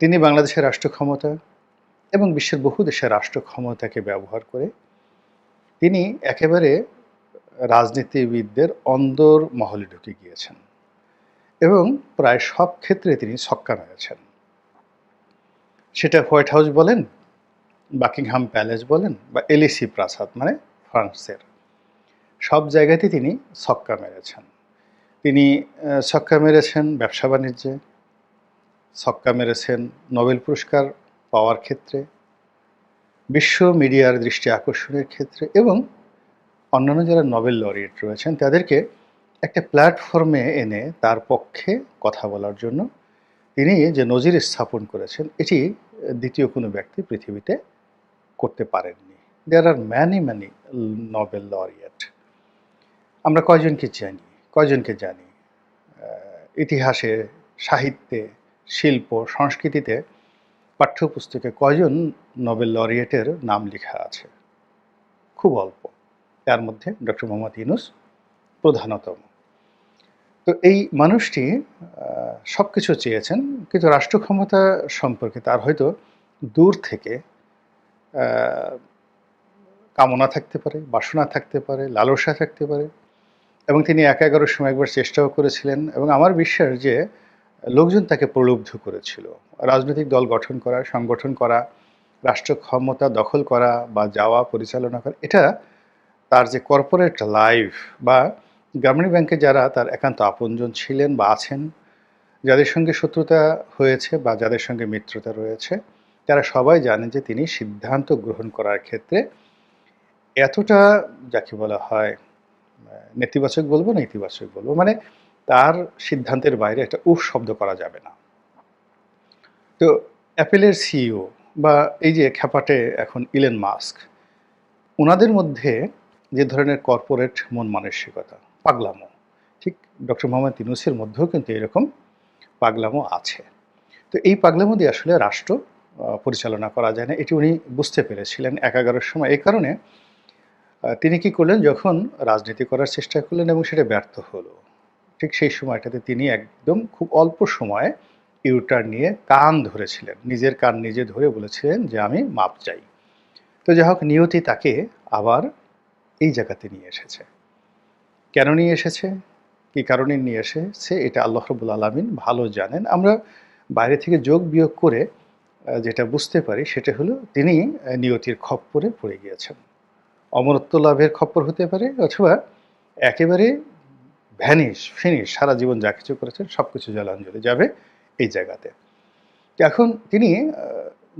তিনি বাংলাদেশের রাষ্ট্র ক্ষমতা এবং বিশ্বের বহু দেশের রাষ্ট্র ক্ষমতাকে ব্যবহার করে তিনি একেবারে রাজনীতিবিদদের অন্দর মহলে ঢুকে গিয়েছেন এবং প্রায় সব ক্ষেত্রে তিনি ছক্কা মেরেছেন। সেটা হোয়াইট হাউস বলেন, বাকিংহাম প্যালেস বলেন বা এলিসি প্রাসাদ মানে ফ্রান্সের। সব জায়গাতে তিনি ছক্কা মেরেছেন। তিনি ছক্কা মেরেছেন ব্যবসা বাণিজ্যে ছক্কা মেরেছেন নোবেল পুরস্কার পাওয়ার ক্ষেত্রে, বিশ্ব মিডিয়ার দৃষ্টি আকর্ষণের ক্ষেত্রে এবং অন্যান্য যারা নোবেল লরিয়েট রয়েছেন তাদেরকে একটা প্ল্যাটফর্মে এনে তার পক্ষে কথা বলার জন্য তিনি যে নজির স্থাপন করেছেন, এটি দ্বিতীয় কোনো ব্যক্তি পৃথিবীতে করতে পারেননি। There are many many Nobel laureate. আমরা কয়জনকে জানি? কয়জনকে জানি? ইতিহাসে, সাহিত্যে শিল্প, সংস্কৃতিতে পাঠ্যপুস্তকে কয়জন নোবেল লরিয়েটের নাম লেখা আছে? খুব অল্প। তার মধ্যে ডক্টর মোহাম্মদ ইউনুস প্রধানতম। তো এই মানুষটি সব কিছু চেয়েছেন, কিন্তু রাষ্ট্র ক্ষমতা সম্পর্কে তার হয়তো দূর থেকে কামনা থাকতে পারে, বাসনা থাকতে পারে, লালসা থাকতে পারে। এবং তিনি একা এগারোর সময় একবার চেষ্টাও করেছিলেন। এবং আমার বিশ্বাস যে লোকজন তাকে প্রলুব্ধ করেছিল। রাজনৈতিক দল গঠন করা, সংগঠন করা, রাষ্ট্র ক্ষমতা দখল করা বা যাওয়া, পরিচালনা করা, এটা তার যে কর্পোরেট লাইফ বা গ্রামীণ ব্যাংকে যারা তার একান্ত আপনজন ছিলেন বা আছেন, যাদের সঙ্গে শত্রুতা হয়েছে বা যাদের সঙ্গে মিত্রতা রয়েছে, তারা সবাই জানেন যে তিনি সিদ্ধান্ত গ্রহণ করার ক্ষেত্রে এতটা, যাকে বলা হয় নেতিবাচক বলব না ইতিবাচক বলব মানে তার সিদ্ধান্তের বাইরে একটা উফ শব্দ করা যাবে না। তো অ্যাপেলের সিইও বা এই যে খ্যাপাটে এখন ইলেন মাস্ক ওনাদের মধ্যে যে ধরনের কর্পোরেট মন মানসিকতা, পাগলামো, ঠিক ডক্টর মোহাম্মদ ইউনুসের মধ্যেও কিন্তু এরকম পাগলামো আছে। তো এই পাগলামো দিয়ে আসলে রাষ্ট্র পরিচালনা করা যায় না, এটি উনি বুঝতে পেরেছিলেন এক এগারোর সময়। এই কারণে তিনি কি করলেন? যখন রাজনীতি করার চেষ্টা করলেন এবং সেটা ব্যর্থ হলো। ঠিক সেই সময়টাতে তিনি একদম খুব অল্প সময়ে ইউটার নিয়ে কান ধরেছিলেন। নিজের কান নিজে ধরে বলেছিলেন যে, আমি মাপ চাই। তো যাই হোক, নিয়তি তাকে আবার এই জায়গাতে নিয়ে এসেছে। কেন নিয়ে এসেছে? কী কারণে নিয়ে এসেছে? এটা আল্লাহ রবুল আলমিন ভালো জানেন। আমরা বাইরে থেকে যোগ বিয়োগ করে যেটা বুঝতে পারি সেটা হলো তিনি নিয়তির খপ্পরে পড়ে গিয়েছেন। অমরত্ব লাভের খপ্পর হতে পারে অথবা একেবারে ভ্যানিশ ফিনিশ সারা জীবন যা কিছু করেছেন সব কিছু জলাঞ্জলি যাবে এই জায়গাতে। এখন তিনি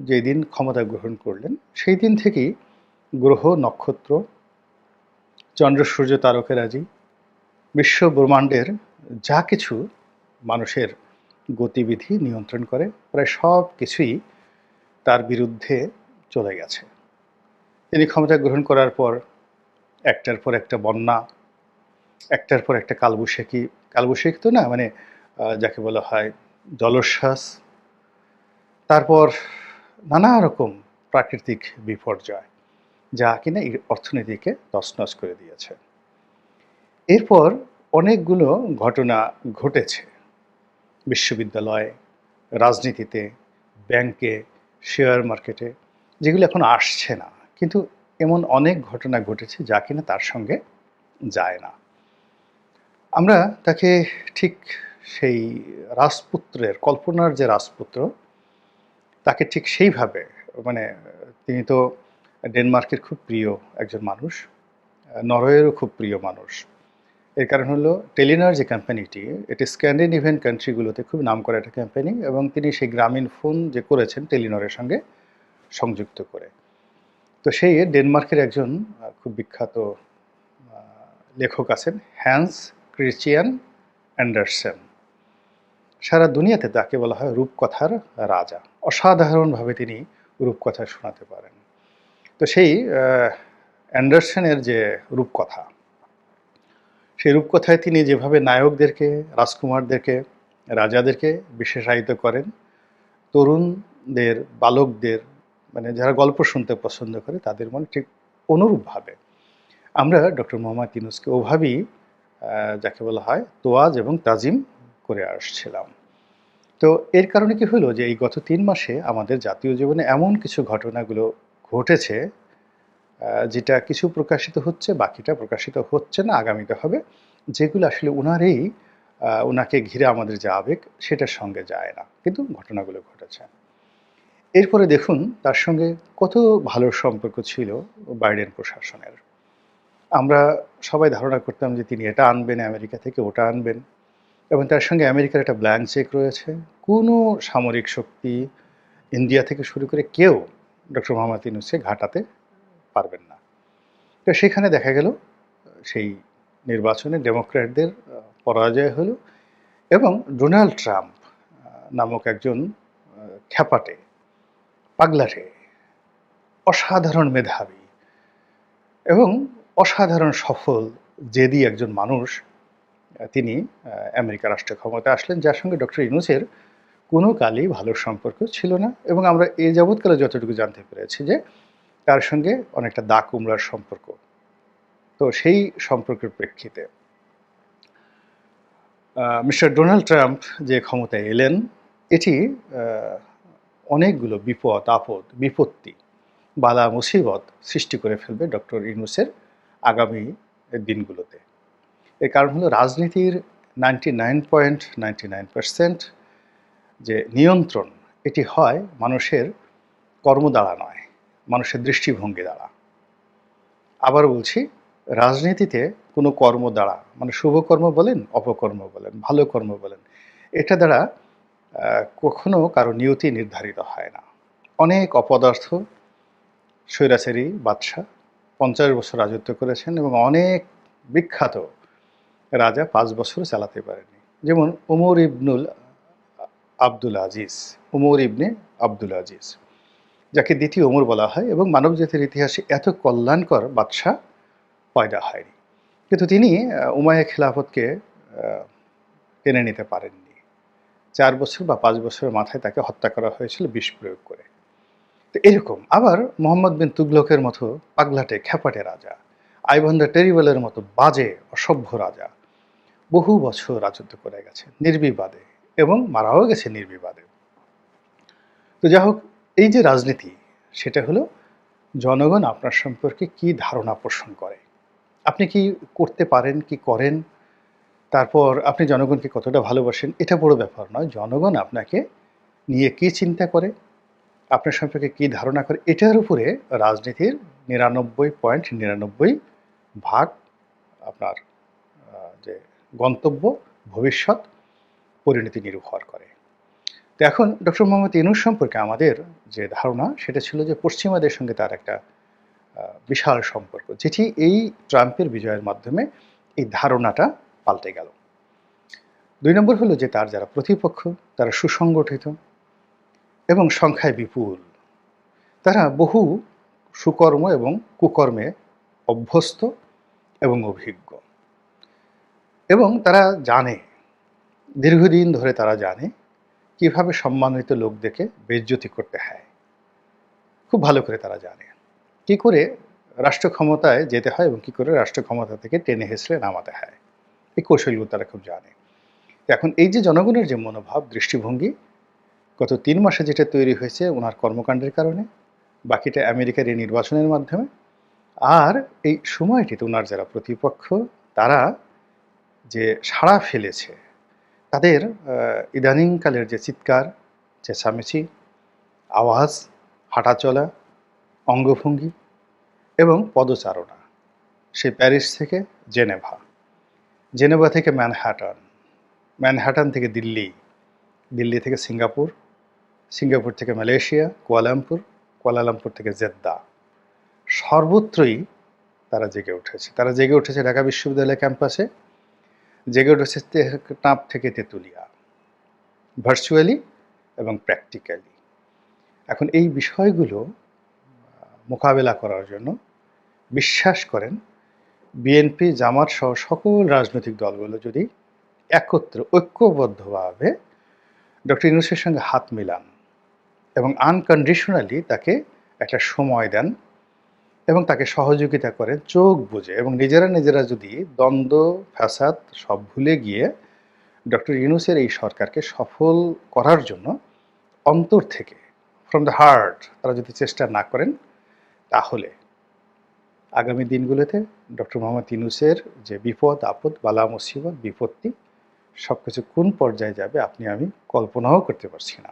যেদিন ক্ষমতা গ্রহণ করলেন, সেই দিন থেকেই গ্রহ, নক্ষত্র, চন্দ্র, সূর্য তারকেরাজি বিশ্ব ব্রহ্মাণ্ডের যা কিছু মানুষের গতিবিধি নিয়ন্ত্রণ করে, প্রায় সব কিছুই তার বিরুদ্ধে চলে গেছে। তিনি ক্ষমতা গ্রহণ করার পর, একটার পর একটা বন্যা একটার পর একটা কালবৈশাখী কালবৈশাখী তো না মানে যাকে বলা হয় জলোচ্ছ্বাস, তারপর নানা রকম প্রাকৃতিক বিপর্যয়, যা কিনা এই অর্থনীতিকে তছনছ করে দিয়েছে। এরপর অনেকগুলো ঘটনা ঘটেছে। বিশ্ববিদ্যালয়ে, রাজনীতিতে, ব্যাংকে, শেয়ার মার্কেটে, যেগুলো এখন আসছে না, কিন্তু এমন অনেক ঘটনা ঘটেছে যা কিনা তার সঙ্গে যায় না। আমরা তাকে ঠিক সেই রাজপুত্রের, কল্পনার যে রাজপুত্র, তাকে ঠিক সেইভাবে মানে তিনি তো ডেনমার্কের খুব প্রিয় একজন মানুষ, নরওয়েরও খুব প্রিয় মানুষ। এর কারণ হলো টেলিনার যে কোম্পানিটি এটি স্ক্যান্ডিনেভিয়ান কান্ট্রিগুলোতে খুব নাম করা একটা কোম্পানি এবং তিনি সেই গ্রামীণ ফোন যে করেছেন টেলিনরের সঙ্গে সংযুক্ত করে। তো সেই ডেনমার্কের একজন খুব বিখ্যাত লেখক আছেন, হ্যান্স ক্রিশ্চিয়ান অ্যান্ডারসন সারা দুনিয়াতে তাকে বলা হয় রূপকথার রাজা। অসাধারণভাবে তিনি রূপকথা শোনাতে পারেন। তো সেই অ্যান্ডারসনের যে রূপকথা, সেই রূপকথায় তিনি যেভাবে নায়কদেরকে, রাজকুমারদেরকে, রাজাদেরকে বিশেষায়িত করেন, তরুণদের, বালকদের মানে যারা গল্প শুনতে পছন্দ করে তাদের মনে ঠিক অনুরূপভাবে। আমরা ডক্টর মোহাম্মদ ইউনুসকে ওভাবেই যাকে বলা হয় তোয়াজ এবং তাজিম করে আসছিলাম। তো এর কারণে কি হলো যে এই গত তিন মাসে আমাদের জাতীয় জীবনে এমন কিছু ঘটনাগুলো ঘটেছে যেটা কিছু প্রকাশিত হচ্ছে বাকিটা প্রকাশিত হচ্ছে না আগামীতে হবে যেগুলো আসলে উনারই আহ, ওনাকে ঘিরে আমাদের যে আবেগ সেটার সঙ্গে যায় না কিন্তু ঘটনাগুলো ঘটেছে। এরপরে দেখুন তার সঙ্গে কত ভালো সম্পর্ক ছিল বাইডেন প্রশাসনের। আমরা সবাই ধারণা করতাম যে তিনি এটা আনবেন আমেরিকা থেকে, ওটা আনবেন। এবং তার সঙ্গে আমেরিকার একটা ব্ল্যাঙ্ক চেক রয়েছে। কোনো সামরিক শক্তি ইন্ডিয়া থেকে শুরু করে কেউ ডক্টর মোহাম্মদ ইউনুসকে ঘাটাতে পারবেন না। তো সেখানে দেখা গেল, সেই নির্বাচনে ডেমোক্র্যাটদের পরাজয় হলো এবং ডোনাল্ড ট্রাম্প নামক একজন খ্যাপাটে, পাগলাটে, অসাধারণ মেধাবী এবং অসাধারণ সফল জেদি একজন মানুষ, তিনি আমেরিকা রাষ্ট্র ক্ষমতায় আসলেন, যার সঙ্গে ডক্টর ইনুসের কোনো কালই ভালো সম্পর্ক ছিল না এবং আমরা এই যাবৎকালে যতটুকু জানতে পেরেছি যে তার সঙ্গে অনেকটা দা কুমড়ার সম্পর্ক। তো সেই সম্পর্কের প্রেক্ষিতে মিস্টার ডোনাল্ড ট্রাম্প যে ক্ষমতায় এলেন, এটি অনেকগুলো বিপদ, আপদ, বিপত্তি বালা মুসিবত সৃষ্টি করে ফেলবে ডক্টর ইউনুসের আগামী দিনগুলোতে। এর কারণ হলো রাজনীতির ninety nine point nine percent যে নিয়ন্ত্রণ, এটি হয় মানুষের কর্ম দ্বারা নয়, মানুষের দৃষ্টিভঙ্গি দ্বারা। আবার বলছি, রাজনীতিতে কোনো কর্ম দ্বারা মানে শুভ কর্ম বলেন, অপকর্ম বলেন, ভালো কর্ম বলেন, এটা দ্বারা কখনো কারও নিয়তি নির্ধারিত হয় না। অনেক অপদার্থ, স্বৈরাচারী, বাদশাহ পঞ্চাশ বছর রাজত্ব করেছেন এবং অনেক বিখ্যাত রাজা পাঁচ বছর চালাতে পারেনি যেমন উমর ইবনুল আব্দুল আজিজ উমর ইবনে আব্দুল আজিজ যাকে দ্বিতীয় ওমর বলা হয় এবং মানব জাতির ইতিহাসে এত কল্যাণকর বাদশাহ পয়দা হয়নি। কিন্তু তিনি আহ, উমাইয়া খিলাফতকে টেনে নিতে পারেননি। চার বছর বা পাঁচ বছরের মাথায় তাকে হত্যা করা হয়েছিল বিষ প্রয়োগ করে। তো এরকম। আবার মোহাম্মদ বিন তুগলকের মতো পাগলাটে, খ্যাপাটে রাজা, আইভান দ্য টেরিবলের মতো বাজে, অসভ্য রাজা বহু বছর রাজত্ব করে গেছে, নির্বিবাদে এবং মারাও গেছে নির্বিবাদে। তো যাই হোক, এই যে রাজনীতি, সেটা হলো, জনগণ আপনার সম্পর্কে কি ধারণা পোষণ করে? আপনি কি করতে পারেন, কি করেন? তারপর আপনি জনগণকে কতটা ভালোবাসেন, এটা বড় ব্যাপার নয়, জনগণ আপনাকে নিয়ে কি চিন্তা করে? আপনার সম্পর্কে কি ধারণা করে, এটার উপরে রাজনীতির নিরানব্বই পয়েন্ট নিরানব্বই ভাগ আপনার যে গন্তব্য ভবিষ্যৎ পরিণতি নির্ভর করে। তো এখন ডক্টর মোহাম্মদ ইনুস সম্পর্কে আমাদের যে ধারণা, সেটা ছিল যে পশ্চিমাদের সঙ্গে তার একটা বিশাল সম্পর্ক। যেটি এই ট্রাম্পের বিজয়ের মাধ্যমে এই ধারণাটা পাল্টে গেল। দুই নম্বর হলো যে তার যারা প্রতিপক্ষ, তারা সুসংগঠিত এবং সংখ্যায় বিপুল। তারা বহু সুকর্ম এবং কুকর্মে অভ্যস্ত এবং অভিজ্ঞ। এবং তারা জানে, দীর্ঘদিন ধরে তারা জানে কীভাবে সম্মানিত লোকদেরকে বেজ্জতি করতে হয়। খুব ভালো করে তারা জানে। কি করে রাষ্ট্র ক্ষমতায় যেতে হয় এবং কি করে রাষ্ট্র ক্ষমতা থেকে টেনে হেসড়ে নামাতে হয়। এই কৌশলগুলো তারা খুব জানে। এখন এই যে জনগণের যে মনোভাব, দৃষ্টিভঙ্গি গত তিন মাসে যেটা তৈরি হয়েছে ওনার কর্মকাণ্ডের কারণে, বাকিটা আমেরিকার এই নির্বাচনের মাধ্যমে। আর এই সময়টিতে ওনার যারা প্রতিপক্ষ, তারা যে সাড়া ফেলেছে, তাদের ইদানিংকালের যে চিৎকার, চেঁচামেচি, আওয়াজ হাঁটাচলা অঙ্গভঙ্গি এবং পদচারণা, সে প্যারিস থেকে জেনেভা। জেনেভা থেকে ম্যানহাটন ম্যানহাটন থেকে দিল্লি। দিল্লি থেকে সিঙ্গাপুর। সিঙ্গাপুর থেকে Malaysia, Kuala Lumpur Kuala Lumpur থেকে জেদ্দা। সর্বত্রই তারা জেগে উঠেছে। তারা জেগে উঠেছে ঢাকা বিশ্ববিদ্যালয় ক্যাম্পাসে, জেগে উঠেছে টাপ থেকে তেঁতুলিয়া। ভার্চুয়ালি এবং প্র্যাকটিক্যালি। এখন এই বিষয়গুলো মোকাবেলা করার জন্য বিশ্বাস করেন বিএনপি, জামাত সহ সকল রাজনৈতিক দলগুলো যদি একত্রে, ঐক্যবদ্ধভাবে ডক্টর ইউনুসের সঙ্গে হাত মিলান এবং আনকন্ডিশনালি তাকে একটা সময় দেন এবং তাকে সহযোগিতা করেন চোখ বুঝে এবং নিজেরা নিজেরা যদি দ্বন্দ্ব, ফ্যাসাদ সব ভুলে গিয়ে ডক্টর ইউনুসের এই সরকারকে সফল করার জন্য অন্তর থেকে ফ্রম দ্য হার্ট তারা যদি চেষ্টা না করেন, তাহলে আগামী দিনগুলোতে ডক্টর মোহাম্মদ ইউনুসের যে বিপদ, আপদ, বালা, মুসিবত, বিপত্তি সব কিছু কোন পর্যায়ে যাবে আপনি আমি কল্পনাও করতে পারছি না।